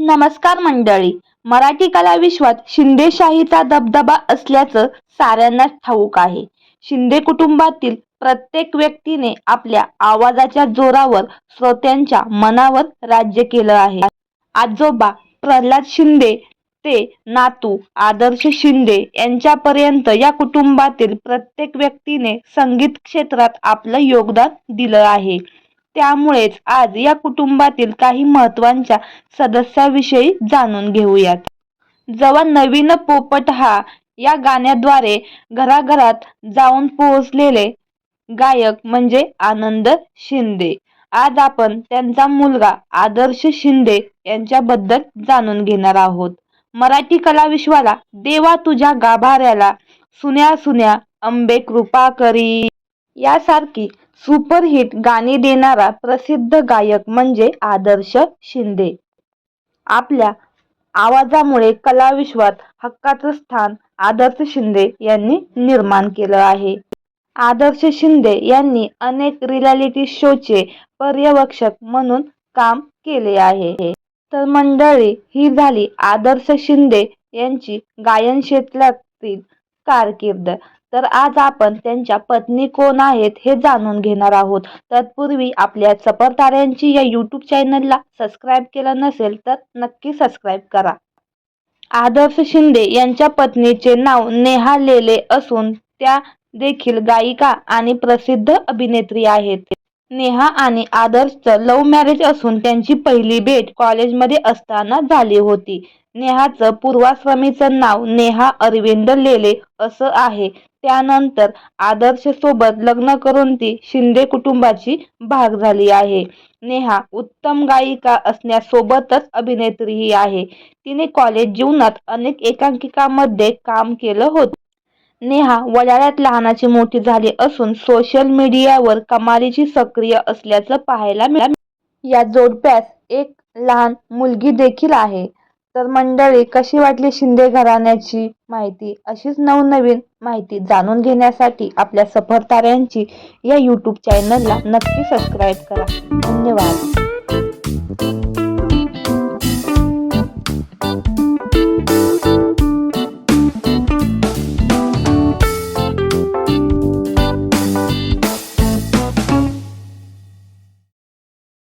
नमस्कार मंडळी. मराठी कला विश्वात शिंदेशाहीचा दबदबा असल्याचं साऱ्यांनाच ठाऊक आहे. शिंदे कुटुंबातील प्रत्येक व्यक्तीने आपल्या आवाजाच्या जोरावर श्रोत्यांच्या मनावर राज्य केलं आहे. आजोबा प्रल्हाद शिंदे ते नातू आदर्श शिंदे यांच्यापर्यंत या कुटुंबातील प्रत्येक व्यक्तीने संगीत क्षेत्रात आपलं योगदान दिलं आहे. त्यामुळेच आज या कुटुंबातील काही महत्त्वाच्या सदस्याविषयी जाणून घेऊयात. जेव्हा नवीन पोपट हा या गाण्याद्वारे घराघरात जाऊन पोहोचलेले गायक म्हणजे आनंद शिंदे. आज आपण त्यांचा मुलगा आदर्श शिंदे यांच्याबद्दल जाणून घेणार आहोत. मराठी कला विश्वाला देवा तुझ्या गाभाऱ्याला सुन्या सुन्या अंबे कृपा करी. यासारखी सुपरहिट गाणी देणारा प्रसिद्ध गायक म्हणजे आदर्श शिंदे. आपल्या आवाजामुळे कलाविश्वात हक्काचं स्थान आदर्श शिंदे यांनी निर्माण केलं आहे. आदर्श शिंदे यांनी अनेक रियालिटी शोचे पर्यवेक्षक म्हणून काम केले आहे. तर मंडळी ही झाली आदर्श शिंदे यांची गायन क्षेत्रातील कारकीर्द. तर आज आपण त्यांच्या पत्नी कोण आहेत हे जाणून घेणार आहोत. तत्पूर्वी आपल्या चपरताऱ्यांची या यूट्यूब चॅनलला सबस्क्राईब केलं नसेल तर नक्की सबस्क्राईब करा. आदर्श शिंदे यांच्या पत्नीचे नाव नेहा लेले असून त्या देखील गायिका आणि प्रसिद्ध अभिनेत्री आहेत. नेहा आणि आदर्शचं लव्ह मॅरेज असून त्यांची पहिली भेट कॉलेजमध्ये असताना झाली होती. नेहाचं पूर्वाश्रमीचं नाव नेहा अरविंद लेले असं आहे. त्यानंतर आदर्श सोबत लग्न करून ती शिंदे कुटुंबाची भाग झाली आहे. नेहा उत्तम गायिका असण्यासोबतच अभिनेत्रीही आहे. तिने कॉलेज जीवनात अनेक एकांकिकांमध्ये काम केलं होतं. नेहा वडाळ्यात लहानाची मोठी झाली असून सोशल मीडियावर कमालीची सक्रिय असल्याचं पाहायला मिळालं. या जोडप्यास एक लहान मुलगी देखील आहे. तर मंडळी कशी वाटली शिंदे घराण्याची माहिती? अशीच नवनवीन माहिती जाणून घेण्यासाठी आपल्या सफरताऱ्यांची या यूट्यूब चॅनलला नक्की सबस्क्राईब करा. धन्यवाद.